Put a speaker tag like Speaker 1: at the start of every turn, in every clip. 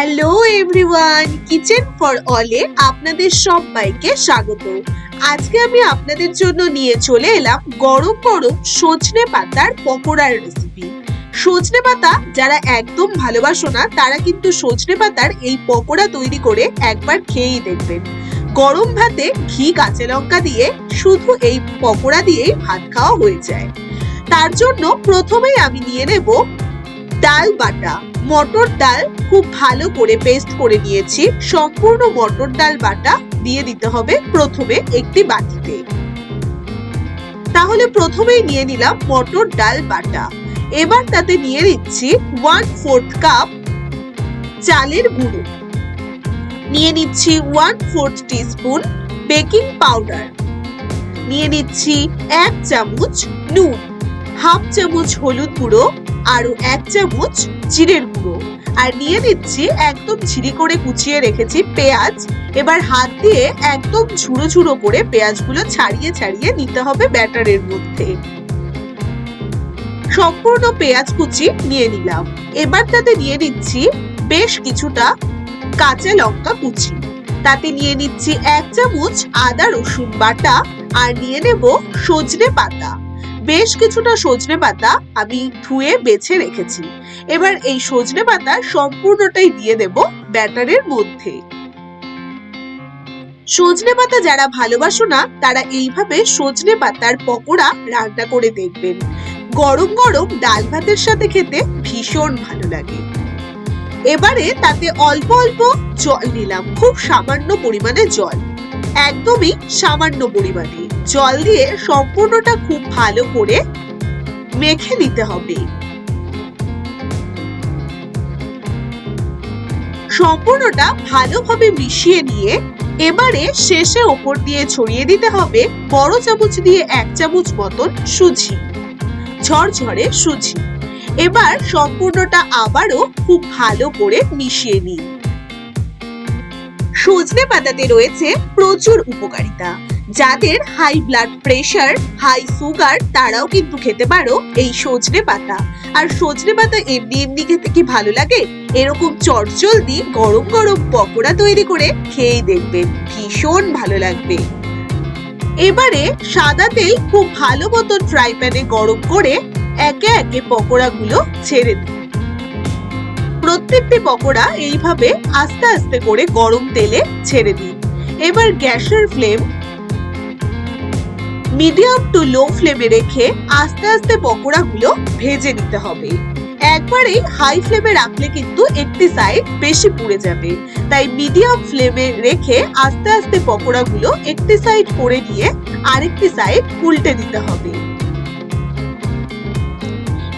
Speaker 1: Hello everyone kitchen for অলে আপনাদের সবাইকে স্বাগত। আজকে আমি আপনাদের জন্য নিয়ে চলে এলাম গরম গরম সজনে পাতার পকোড়ার রেসিপি সজনে পাতা যারা একদম ভালোবাসো না, তারা কিন্তু সজনে পাতার এই পকোড়া তৈরি করে একবার খেয়েই দেখবেন। গরম ভাতে ঘি, কাঁচা লঙ্কা দিয়ে শুধু এই পকোড়া দিয়েই ভাত খাওয়া হয়ে যায়। তার জন্য প্রথমেই আমি নিয়ে নেব ডাল বাটা, মটর ডাল খুব ভালো করে পেস্ট করে নিয়েছি। সম্পূর্ণ মটর ডাল বাটা দিয়ে দিতে হবে প্রথমে একটি বাটিতে। তাহলে প্রথমেই নিয়ে নিলাম মটর ডাল বাটা। এবার তাতে নিয়ে নিচ্ছি ওয়ান ফোর্থ কাপ চালের গুঁড়ো। নিয়ে নিচ্ছি one fourth teaspoon baking powder নিয়ে নিচ্ছি এক চামচ নুন। হাফ চামচ হলুদ গুঁড়ো। আরও এক চামচ জিরের গুঁড়ো। আর নিয়ে নিচ্ছি একদম ঝিরি করে কুচিয়ে রেখেছি পেঁয়াজ। এবার হাত দিয়ে একদম ঝুড়ো ঝুড়ো করে পেঁয়াজগুলো ছাড়িয়ে ছাড়িয়ে নিতে হবে ব্যাটারের মধ্যে। সম্পূর্ণ পেঁয়াজ কুচি নিয়ে নিলাম। এবার তাতে নিয়ে নিচ্ছি বেশ কিছুটা কাঁচা লঙ্কা কুচি। তাতে নিয়ে নিচ্ছি এক চামচ আদা রসুন বাটা। আর নিয়ে নেব সজনে পাতা। বেশ কিছুটা সজনে পাতা আমি ধুয়ে বেছে রেখেছি। এবার এই সজনে পাতা সম্পূর্ণটাই দিয়ে দেব ব্যাটারের মধ্যে। সজনে পাতা যারা ভালোবাসো না, তারা এইভাবে সজনে পাতার পকোড়া রান্না করে দেখবেন। গরম গরম ডাল ভাতের সাথে খেতে ভীষণ ভালো লাগে। এবারে তাতে অল্প অল্প জল নিলাম, খুব সামান্য পরিমাণে জল। একদমই সামান্য পরিমাণে। জল দিয়ে সম্পূর্ণটা খুব ভালো করে মেখে নিতে হবে। সম্পূর্ণটা ভালোভাবে মিশিয়ে নিয়ে এবারে শেষে ওপর দিয়ে ছড়িয়ে দিতে হবে বড় চামচ দিয়ে এক চামচ মতন সুজি, ঝরঝরে সুজি। এবার সম্পূর্ণটা আবারও খুব ভালো করে মিশিয়ে নিন সজনে পাতাতে রয়েছে প্রচুর উপকারিতা। যাদের high blood pressure high sugar তারাও কিন্তু খেতে পারো এই সজনে পাতা। আর সজনে পাতা এমনি এমনি খেতে কি ভালো লাগে? এরকম চটজলদি গরম গরম পকোড়া তৈরি করে খেয়েই দেখবেন ভীষণ ভালো লাগবে। এবারে সাদা তেল খুব ভালো মতো ফ্রাই প্যানে গরম করে একে একে পকোড়াগুলো ছেড়ে দিন। প্রত্যেকটি পকোড়া এইভাবে আস্তে আস্তে করে গরম তেলে ছেড়ে দিন। এবার গ্যাসের ফ্লেম মিডিয়াম টু লো ফ্লেমে রেখে আস্তে আস্তে পকোড়াগুলো ভেজে নিতে হবে। একবারে হাই ফ্লেমে রাখলে কিন্তু একটি সাইড বেশি পুড়ে যাবে। তাই মিডিয়াম ফ্লেমে রেখে আস্তে আস্তে পকোড়াগুলো একটি সাইড করে নিয়ে আরেকটি সাইড উল্টে দিতে হবে।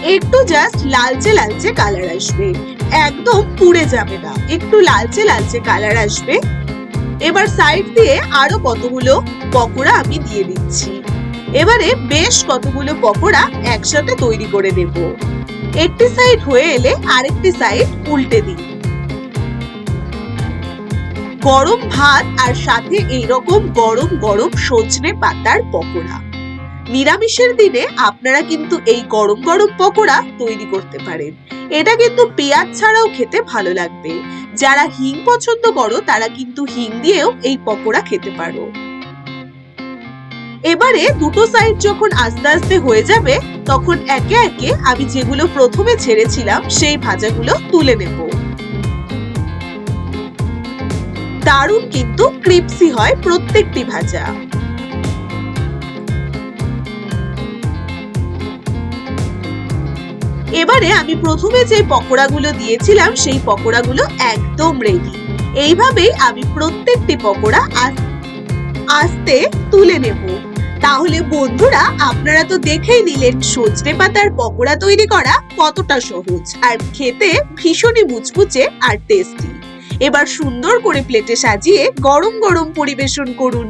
Speaker 1: একটু জাস্ট লালচে লালচে কালার আসবে। একদম পুড়ে যাবে না। একটু লালচে লালচে কালার আসবে। এবার সাইড দিয়ে আরও কতগুলো পকোড়া আমি দিয়ে দিচ্ছি। এবারে বেশ কতগুলো পকোড়া একসাথে তৈরি করে দেব একটি সাইড হয়ে এলে আরেকটি সাইড উল্টে দিই। গরম ভাত আর সাথে এইরকম গরম গরম সজনে পাতার পকোড়া। নিরামিষের দিনে আপনারা কিন্তু এই গরম গরম পকোড়া তৈরি করতে পারেন। এটা কিন্তু পেঁয়াজ ছাড়াও খেতে ভালো লাগবে। যারা হিং পছন্দ করো, তারা কিন্তু হিং দিয়েও এই পকোড়া খেতে পারো। এবারে দুটো সাইড যখন আস্তে আস্তে হয়ে যাবে, তখন একে একে আমি যেগুলো প্রথমে ছেড়েছিলাম, সেই ভাজাগুলো তুলে নেব। দারুণ কিন্তু ক্রিপসি হয় প্রত্যেকটি ভাজা। এবারে আমি প্রথমে যে পকোড়াগুলো দিয়েছিলাম, সেই পকোড়াগুলো একদম রেডি এইভাবেই আমি প্রত্যেকটি পকোড়া আস্তে তুলে নেব। তাহলে বন্ধুরা, আপনারা তো দেখেই নিলেন সজনে পাতার পকোড়া তৈরি করা কতটা সহজ আর খেতে ভীষণই মুচমুচে আর টেস্টি এবার সুন্দর করে প্লেটে সাজিয়ে গরম গরম পরিবেশন করুন।